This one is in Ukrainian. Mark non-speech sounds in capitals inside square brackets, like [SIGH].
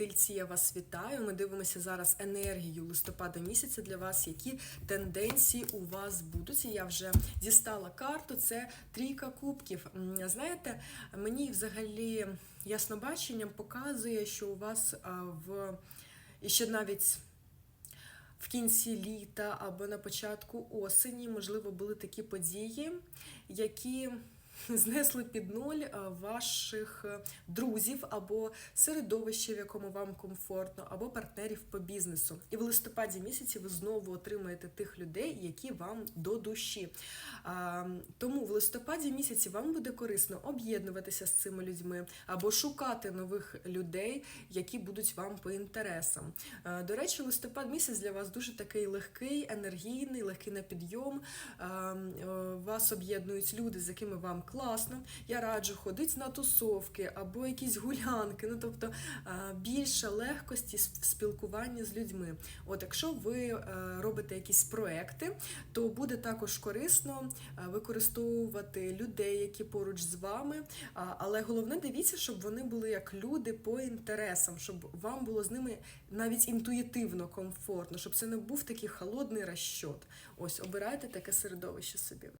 Тельці, я вас вітаю. Ми дивимося зараз енергію листопада місяця для вас, які тенденції у вас будуть. Я вже дістала карту. Це трійка кубків. Знаєте, мені взагалі яснобаченням показує, що у вас в ще навіть. В кінці літа або на початку осені, можливо, були такі події, які [LAUGHS] знесли під нуль е, ваших е, друзів або середовище, в якому вам комфортно, або партнерів по бізнесу. І в листопаді місяці ви знову отримаєте тих людей, які вам до душі. Тому в листопаді місяці вам буде корисно об'єднуватися з цими людьми або шукати нових людей, які будуть вам по інтересам. Е, До речі, листопад місяць для вас дуже такий легкий, енергійний, легкий на підйом. Е, е, Вас об'єднують люди, з якими вам класно. Я раджу ходити на тусовки або якісь гулянки. Ну тобто більше легкості в спілкуванні з людьми. От якщо ви е, робите якісь проекти, то буде також корисно е, використовувати людей, які поруч з вами. Але головне дивіться, щоб вони були як люди по інтересам, щоб вам було з ними навіть інтуїтивно комфортно, щоб це не був такий холодний розчот. Ось обирайте таке середовище собі.